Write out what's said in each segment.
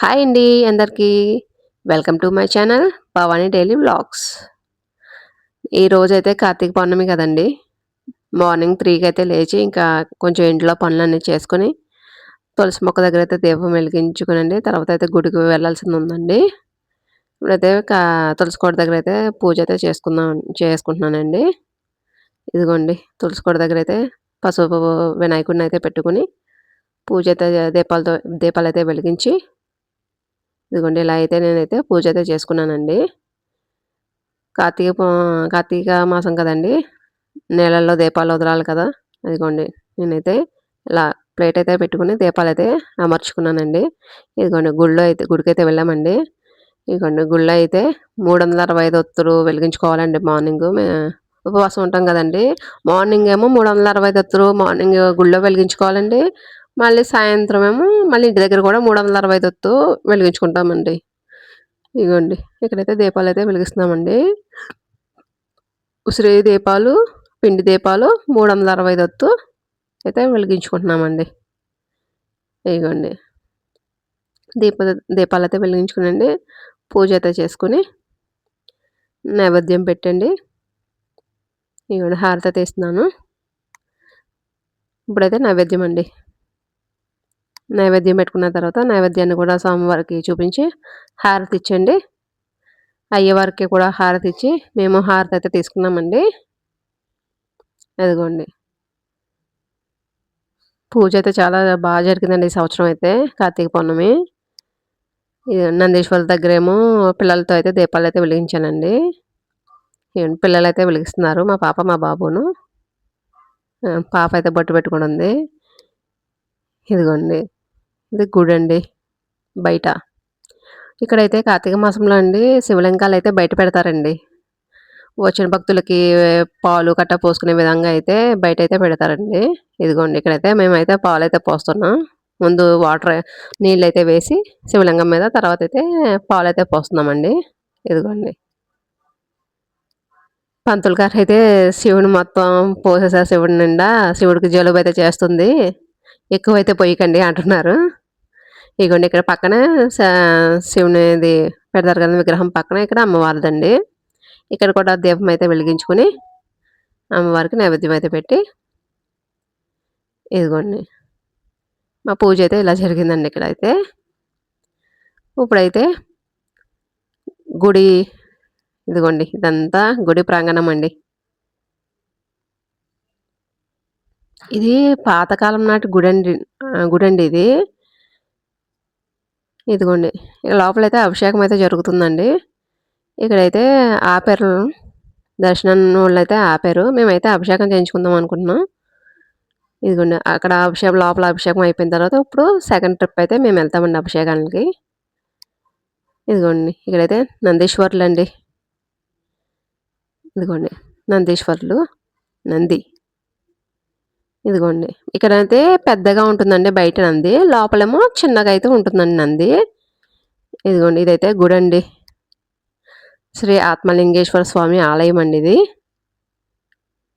Hi అండి అందరికీ. Welcome to my channel Bhavani daily vlogs. ఈరోజైతే కార్తీక పౌర్ణమి కదండి. మార్నింగ్ త్రీకి అయితే లేచి ఇంకా కొంచెం ఇంట్లో పనులన్నీ చేసుకొని తులసి మొక్క దగ్గర అయితే దీపం వెలిగించుకునండి. తర్వాత అయితే గుడికి వెళ్ళాల్సింది ఉందండి. ఇప్పుడైతే తులసి కోట దగ్గర అయితే పూజ అయితే చేసుకుందాం చేసుకుంటున్నానండి. ఇదిగోండి తులసి కోట దగ్గర అయితే పసుపు వినాయకుడిని అయితే పెట్టుకుని పూజ అయితే దీపాలతో దీపాలు అయితే వెలిగించి ఇదిగోండి ఇలా అయితే నేనైతే పూజ అయితే చేసుకున్నానండి. కార్తీక కార్తీక మాసం కదండి నీళ్ళల్లో దీపాలు వదలాలి కదా. అదిగోండి నేనైతే ఇలా ప్లేట్ అయితే పెట్టుకుని దీపాలు అయితే అమర్చుకున్నానండి. ఇదిగోండి గుళ్ళో అయితే గుడికైతే వెళ్ళామండి. ఇదిగోండి గుళ్ళో అయితే మూడు వందల అరవై ఐదు ఒత్తులు వెలిగించుకోవాలండి మార్నింగ్. ఉపవాసం ఉంటాం కదండి. మార్నింగ్ ఏమో మూడు వందల అరవై ఐదు ఒత్తులు మార్నింగ్ గుళ్ళో వెలిగించుకోవాలండి. మళ్ళీ సాయంత్రం ఏమో మళ్ళీ ఇంటి దగ్గర కూడా మూడు వందల అరవై తొత్తు వెలిగించుకుంటామండి. ఇదిగోండి ఇక్కడైతే దీపాలు అయితే వెలిగిస్తున్నామండి. ఉసిరి దీపాలు పిండి దీపాలు మూడు వందల అరవై తొత్తు అయితే వెలిగించుకుంటున్నామండి. ఇదిగోండి దీప దీపాలు అయితే వెలిగించుకునండి. పూజ అయితే చేసుకుని నైవేద్యం పెట్టండి. ఇగోండి హారత తీస్తున్నాను ఇప్పుడైతే నైవేద్యం అండి నైవేద్యం పెట్టుకున్న తర్వాత నైవేద్యాన్ని కూడా స్వామివారికి చూపించి హారతి ఇచ్చండి. అయ్యవారికి కూడా హారతి ఇచ్చి మేము హారతి అయితే తీసుకున్నామండి. అదిగోండి. పూజ అయితే చాలా బాగా జరిగిందండి ఈ సంవత్సరం అయితే కార్తీక పౌర్ణమి. నందీశ్వర దగ్గర ఏమో పిల్లలతో అయితే దీపాలు అయితే వెలిగించానండి. పిల్లలు అయితే వెలిగిస్తున్నారు మా పాప మా బాబును. పాప అయితే బొట్టు పెట్టుకుని ఉంది. ఇదిగోండి. ఇది గుడి అండి బయట. ఇక్కడైతే కార్తీక మాసంలో అండి శివలింగాలు అయితే బయట పెడతారండి. వచ్చిన భక్తులకి పాలు కట్ట పోసుకునే విధంగా అయితే బయట అయితే పెడతారండి. ఇదిగోండి ఇక్కడైతే మేమైతే పాలు అయితే పోస్తున్నాం. ముందు వాటర్ నీళ్ళు అయితే వేసి శివలింగం మీద తర్వాత అయితే పాలు అయితే పోస్తున్నామండి. ఇదిగోండి. పంతులు గారు అయితే శివుని మొత్తం పోసేసారు శివుడి నిండా. శివుడికి జలుబు అయితే చేస్తుంది. ఎక్కువైతే పొయ్యకండి అంటున్నారు. ఇగోండి ఇక్కడ పక్కన శివునిది పెడతారు కదా విగ్రహం పక్కన ఇక్కడ అమ్మవారిదండి. ఇక్కడ కూడా దీపం అయితే వెలిగించుకొని అమ్మవారికి నైవేద్యం అయితే పెట్టి ఇదిగోండి. మా పూజ అయితే ఇలా జరిగిందండి ఇక్కడ అయితే. ఇప్పుడైతే గుడి ఇదిగోండి ఇదంతా గుడి ప్రాంగణం అండి. ఇది పాతకాలం నాటి గుడండి అండి ఇది. ఇదిగోండి లోపలైతే అభిషేకం అయితే జరుగుతుందండి. ఇక్కడైతే ఆపారు దర్శనం వాళ్ళు అయితే ఆపారు. మేమైతే అభిషేకం చేయించుకుందాం అనుకుంటున్నాం. ఇదిగోండి అక్కడ అభిషేకం లోపల అభిషేకం అయిపోయిన తర్వాత ఇప్పుడు సెకండ్ ట్రిప్ అయితే మేము వెళ్తామండి అభిషేకానికి. ఇదిగోండి ఇక్కడైతే నందీశ్వర్లు అండి ఇదిగోండి నందీశ్వర్లు నంది. ఇదిగోండి. ఇక్కడైతే పెద్దగా ఉంటుందండి బయట నంది. లోపలేమో చిన్నగా అయితే ఉంటుందండి నంది. ఇదిగోండి ఇదైతే గుడి అండి శ్రీ ఆత్మలింగేశ్వర స్వామి ఆలయం అండి ఇది.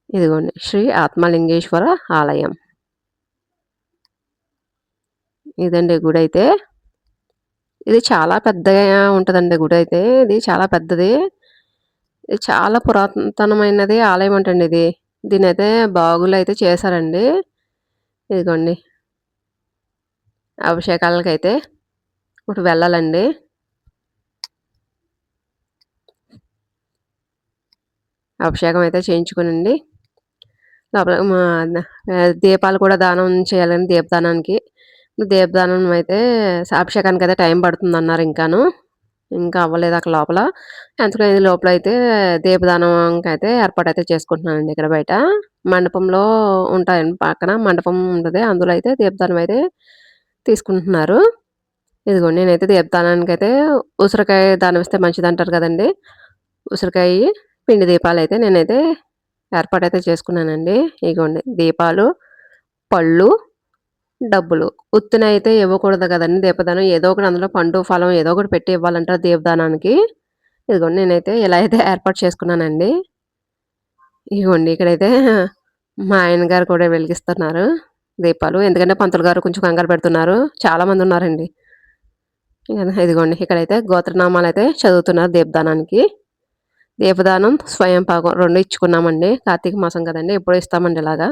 ఇదిగోండి శ్రీ ఆత్మలింగేశ్వర ఆలయం. ఇదండి గుడి అయితే. ఇది చాలా పెద్దగా ఉంటుందండి గుడి అయితే. ఇది చాలా పెద్దది. ఇది చాలా పురాతనమైనది ఆలయం అంటండి ఇది. దీని అయితే బాగులు అయితే చేశారండి. ఇదిగోండి. అభిషేకాలకైతే ఇప్పుడు వెళ్ళాలండి. అభిషేకం అయితే చేయించుకునండి. లోపల దీపాలు కూడా దానం చేయాలండి దీపదానానికి. దీపదానం అయితే అభిషేకానికి అయితే టైం పడుతుంది అన్నారు ఇంకాను. ఇంకా అవ్వలేదు అక్కడ లోపల. ఎంతకైంది లోపల అయితే దీపదానంకి అయితే ఏర్పాటు అయితే చేసుకుంటున్నానండి ఇక్కడ బయట. మండపంలో ఉంటాయండి పక్కన మండపం ఉంటుంది. అందులో అయితే దీపదానం అయితే తీసుకుంటున్నారు. ఇదిగోండి నేనైతే దీపదానానికి అయితే ఉసిరికాయ దానం ఇస్తే మంచిది అంటారు కదండి. ఉసిరికాయ పిండి దీపాలు అయితే నేనైతే ఏర్పాటు అయితే చేసుకున్నానండి. ఇదిగోండి దీపాలు పళ్ళు డబ్బులు. ఉత్తిన అయితే ఇవ్వకూడదు కదండి దీపదానం. ఏదో ఒకటి అందులో పండు ఫలం ఏదో ఒకటి పెట్టి ఇవ్వాలంటారు దీపదానానికి. ఇదిగోండి నేనైతే ఇలా అయితే ఏర్పాటు చేసుకున్నానండి. ఇదిగోండి ఇక్కడైతే మా ఆయన గారు కూడా వెలిగిస్తున్నారు దీపాలు. ఎందుకంటే పంతులు గారు కొంచెం కంగారు పెడుతున్నారు. చాలామంది ఉన్నారండి. ఇదిగోండి ఇక్కడైతే గోత్రనామాలు అయితే చదువుతున్నారు దీపదానానికి. దీపదానం స్వయం పాకం రెండు ఇచ్చుకున్నామండి. కార్తీక మాసం కదండి ఎప్పుడు ఇస్తామండి ఇలాగా.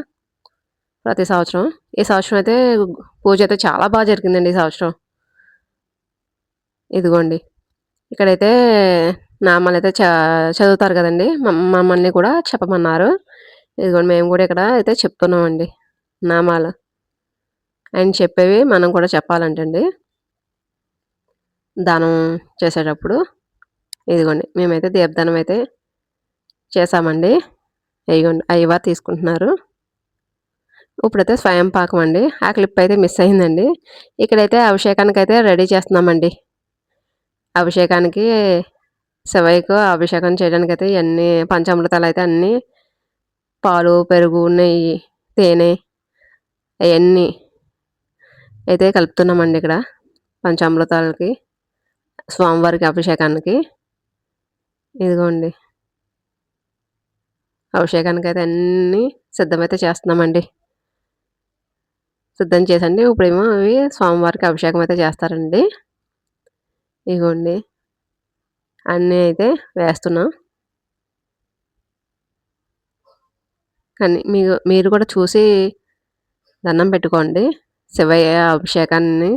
ప్రతి సంవత్సరం ఈ సంవత్సరం అయితే పూజ అయితే చాలా బాగా జరిగిందండి ఈ సంవత్సరం. ఇదిగోండి. ఇక్కడైతే నామాలు అయితే చ చదువుతారు కదండి. మమ్మల్ని కూడా చెప్పమన్నారు. ఇదిగోండి మేము కూడా ఇక్కడ అయితే చెప్తున్నామండి నామాలు. ఆయన చెప్పేవి మనం కూడా చెప్పాలంటండి. దానం చేసేటప్పుడు ఇదిగోండి మేమైతే దీపదానం అయితే చేసామండి ఇదిగోండి అయ్యవారు తీసుకుంటున్నారు. ఇప్పుడైతే స్వయం పాకం అండి. ఆ క్లిప్ అయితే మిస్ అయిందండి. ఇక్కడైతే అభిషేకానికి అయితే రెడీ చేస్తున్నామండి. అభిషేకానికి శివయ్యకు అభిషేకం చేయడానికి అయితే ఇవన్నీ పంచామృతాలు అయితే అన్నీ పాలు పెరుగు నెయ్యి తేనె అవన్నీ అయితే కలుపుతున్నామండి ఇక్కడ పంచామృతాలకి స్వామివారికి అభిషేకానికి. ఇదిగోండి. అభిషేకానికి అయితే అన్నీ సిద్ధమైతే చేస్తున్నామండి. సిద్ధం చేసండి. ఇప్పుడేమో అవి స్వామివారికి అభిషేకం అయితే చేస్తారండి. ఇగోండి. అన్నీ అయితే వేస్తున్నాం. కానీ మీరు మీరు కూడా చూసి దండం పెట్టుకోండి. శివయ్య అభిషేకాన్ని.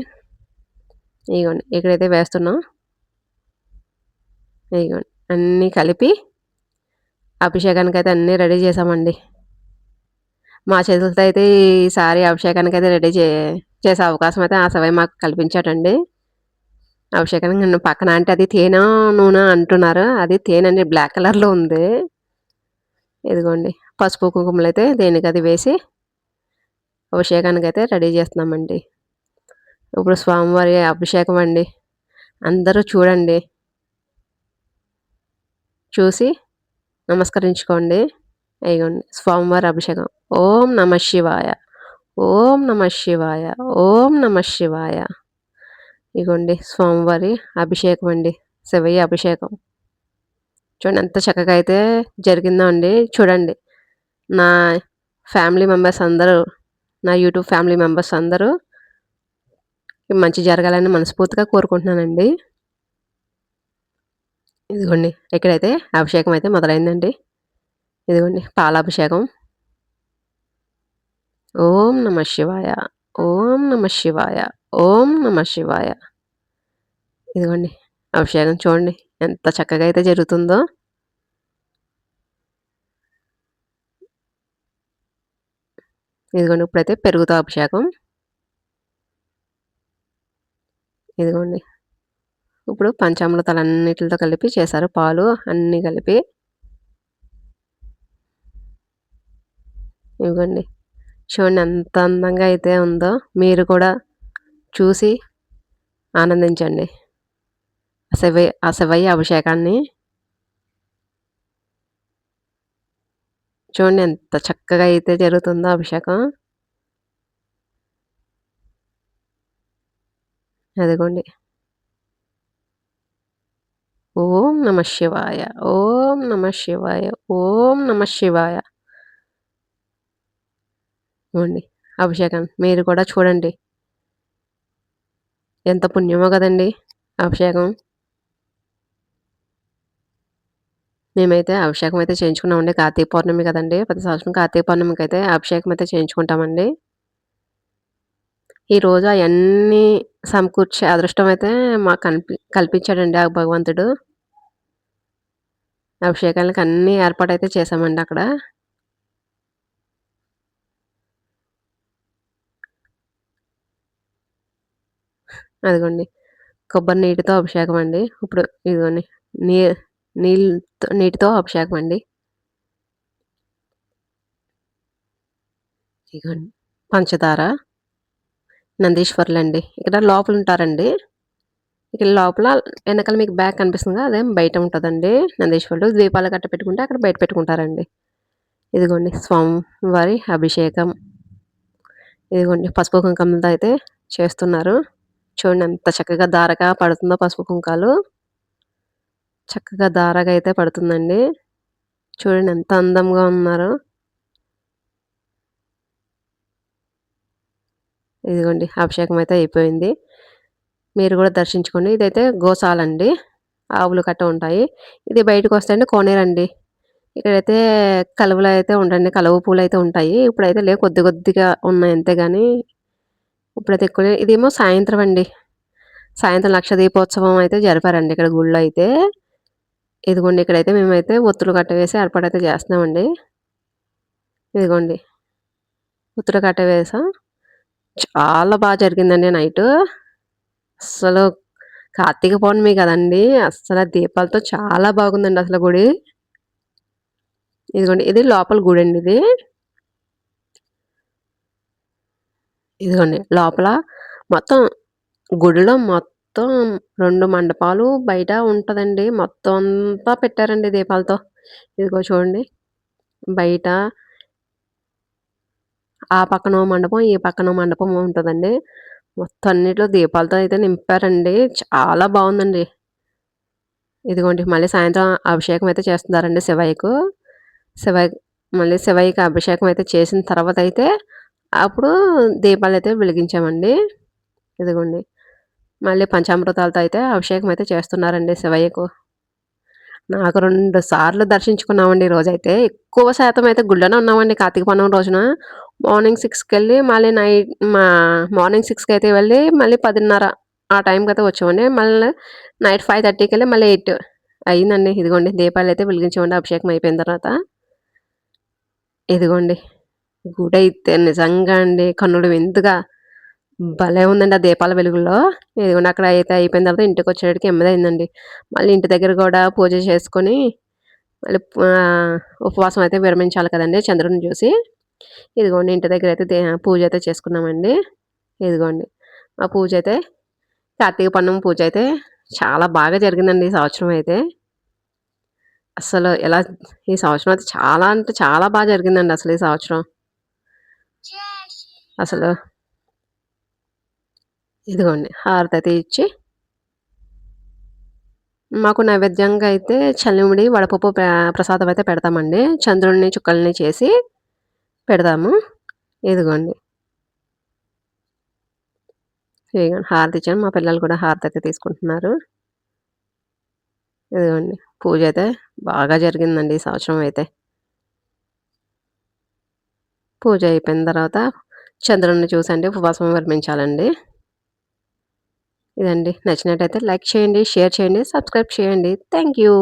ఇగోండి. ఇక్కడైతే వేస్తున్నాం. ఇగోండి. అన్నీ కలిపి అభిషేకానికి అయితే అన్నీ రెడీ చేసామండి. మా చేతులతో అయితే ఈసారి అభిషేకానికి అయితే రెడీ చే చేసే అవకాశం అయితే ఆ శివయ్య మాకు కల్పించాడండి. అభిషేకానికి పక్కన అంటే అది తేనె నూనె అంటున్నారు. అది తేనె అండి బ్లాక్ కలర్లో ఉంది. ఇదిగోండి పసుపు కుంకుమలు అయితే దేనికి అది వేసి అభిషేకానికి అయితే రెడీ చేస్తున్నామండి. ఇప్పుడు స్వామివారి అభిషేకం అండి. అందరూ చూడండి. చూసి నమస్కరించుకోండి. అయ్యండి. స్వామివారి అభిషేకం ఓం నమ శివాయ. ఓం నమ శివాయ. ఓం నమ శివాయ. ఇగోండి స్వామివారి అభిషేకం అండి. శివయ్య అభిషేకం. చూడండి ఎంత చక్కగా అయితే జరిగిందో అండి. చూడండి. నా ఫ్యామిలీ మెంబర్స్ అందరూ నా యూట్యూబ్ ఫ్యామిలీ మెంబర్స్ అందరూ మంచి జరగాలని మనస్ఫూర్తిగా కోరుకుంటున్నానండి. ఇదిగోండి ఇక్కడైతే అభిషేకం అయితే మొదలైందండి. ఇదిగోండి పాలాభిషేకం. ఓం నమ శివాయ ఓం నమ శివాయ ఓం నమ శివాయ. ఇదిగోండి అభిషేకం చూడండి ఎంత చక్కగా అయితే జరుగుతుందో. ఇదిగోండి ఇప్పుడైతే పెరుగుతో అభిషేకం. ఇదిగోండి ఇప్పుడు పంచామృతాలన్నిటితో కలిపి చేశారు పాలు అన్నీ కలిపి. ఇవ్వండి. చూడండి ఎంత అందంగా అయితే ఉందో మీరు కూడా చూసి ఆనందించండి. శివయ్య ఆ శివయ్య అభిషేకాన్ని. చూడండి ఎంత చక్కగా అయితే జరుగుతుందో అభిషేకం. అదిగోండి. ఓం నమ శివాయ ఓం నమ శివాయ ఓం నమ శివాయ. ఇవ్వండి అభిషేకం. మీరు కూడా చూడండి. ఎంత పుణ్యమో కదండి అభిషేకం. మేమైతే అభిషేకం అయితే చేయించుకున్నామండి. కార్తీక పౌర్ణమి కదండి. ప్రతి సంవత్సరం కార్తీక పౌర్ణమికి అయితే అభిషేకం అయితే చేయించుకుంటామండి. ఈరోజు అవన్నీ సమకూర్చే అదృష్టం అయితే మాకు కల్పి కల్పించాడండి ఆ భగవంతుడు. అభిషేకానికి ఏర్పాటు ఏర్పాటైతే చేసామండి అక్కడ. అదిగోండి. కొబ్బరి నీటితో అభిషేకం అండి. ఇప్పుడు ఇదిగోండి. నీ నీళ్ళతో నీటితో అభిషేకం అండి. ఇదిగోండి. పంచదార నందీశ్వర్లు అండి ఇక్కడ లోపల ఉంటారండి. ఇక్కడ లోపల వెనకాల మీకు బ్యాగ్ కనిపిస్తుంది అదేం బయట ఉంటుందండి. నందీశ్వరుడు దీపాలు కట్ట పెట్టుకుంటే అక్కడ బయట పెట్టుకుంటారండి. ఇదిగోండి. స్వామివారి అభిషేకం. ఇదిగోండి. పసుపు కుంకుమతో అయితే చేస్తున్నారు. చూడండి ఎంత చక్కగా దారగా పడుతుందో పసుపు కుంకాలు. చక్కగా దారగా అయితే పడుతుందండి. చూడండి ఎంత అందంగా ఉన్నారు. ఇదిగోండి అభిషేకం అయితే అయిపోయింది. మీరు కూడా దర్శించుకోండి. ఇదైతే గోశాలండి. ఆవులు కట్ట ఉంటాయి. ఇది బయటకు వస్తే కోనేరండి. ఇక్కడైతే కలువలు అయితే ఉండండి. కలువ పూలు అయితే ఉంటాయి. ఇప్పుడైతే లేవు కొద్ది కొద్దిగా ఉన్నాయి అంతే కానీ ఇప్పుడైతే ఎక్కువ ఇదేమో సాయంత్రం అండి. సాయంత్రం లక్ష దీపోత్సవం అయితే జరిపారండి ఇక్కడ గుళ్ళో అయితే. ఇదిగోండి ఇక్కడైతే మేమైతే ఒత్తులు కట్ట వేసి ఏర్పాటైతే చేస్తున్నామండి. ఇదిగోండి. ఒత్తులు కట్ట వేసాం చాలా బాగా జరిగిందండి నైట్. అసలు కార్తీక పౌర్ణమి కదండి. అస్సలు దీపాలతో చాలా బాగుందండి అసలు గుడి. ఇదిగోండి ఇది లోపల గుడి అండి ఇది. ఇదిగోండి లోపల మొత్తం గుడిలో మొత్తం రెండు మండపాలు బయట ఉంటుందండి. మొత్తం అంతా పెట్టారండి దీపాలతో. ఇదిగో చూడండి బయట ఆ పక్కన మండపం ఈ పక్కన మండపం ఉంటుందండి. మొత్తం అన్నిట్లో దీపాలతో అయితే నింపారండి. చాలా బాగుందండి. ఇదిగోండి మళ్ళీ సాయంత్రం అభిషేకం అయితే చేస్తున్నారండి శివయ్యకు. శివయ్య మళ్ళీ శివయ్యకి అభిషేకం అయితే చేసిన తర్వాత అయితే అప్పుడు దీపాలు అయితే వెలిగించామండి. ఇదిగోండి. మళ్ళీ పంచామృతాలతో అయితే అభిషేకం అయితే చేస్తున్నారండి శివయ్యకు. నాకు రెండు సార్లు దర్శించుకున్నామండి రోజైతే ఎక్కువ శాతం అయితే గుళ్ళోనే ఉన్నామండి కార్తీక పౌర్ణమి రోజున. మార్నింగ్ సిక్స్కి వెళ్ళి మళ్ళీ నైట్ మా మార్నింగ్ సిక్స్కి అయితే వెళ్ళి మళ్ళీ పదిన్నర ఆ టైంకి అయితే వచ్చామండి. మళ్ళీ నైట్ ఫైవ్ థర్టీకి వెళ్ళి మళ్ళీ ఎయిట్ అయిందండి. ఇదిగోండి దీపాలు అయితే వెలిగించామండి. అభిషేకం అయిపోయిన తర్వాత. ఇదిగోండి. గుడి అయితే నిజంగా అండి. కన్నుడు విందుగా భలే ఉందండి ఆ దీపాల వెలుగులో. ఇదిగోండి అక్కడ అయితే అయిపోయిన తర్వాత ఇంటికి వచ్చేటికి ఎనిమిది అయిందండి మళ్ళీ ఇంటి దగ్గర కూడా పూజ చేసుకొని మళ్ళీ ఉపవాసం అయితే విరమించాలి కదండి చంద్రుని చూసి. ఇదిగోండి ఇంటి దగ్గర అయితే పూజ అయితే చేసుకున్నామండి. ఇదిగోండి. ఆ పూజ అయితే కార్తీక పన్నం పూజ అయితే చాలా బాగా జరిగిందండి ఈ సంవత్సరం అయితే. అసలు ఎలా ఈ సంవత్సరం అయితే చాలా అంటే చాలా బాగా జరిగిందండి అసలు ఈ సంవత్సరం. అసలు ఇదిగోండి హారతి అయితే ఇచ్చి మాకు నైవేద్యంగా అయితే చల్లిమిడి వడపప్పు ప్రసాదం అయితే పెడతామండి. చంద్రుడిని చుక్కల్ని చేసి పెడతాము. ఇదిగోండి. ఇదిగోండి హారతి ఇచ్చాను. మా పిల్లలు కూడా హారతి అయితే తీసుకుంటున్నారు. ఇదిగోండి పూజ అయితే బాగా జరిగిందండి ఈ సంవత్సరం అయితే. పూజ అయిపోయిన తర్వాత చంద్రుడిని చూసండి ఉపవాసం వర్మించాలండి ఇదండి. నచ్చినట్టయితే లైక్ చేయండి షేర్ చేయండి సబ్స్క్రైబ్ చేయండి. Thank you.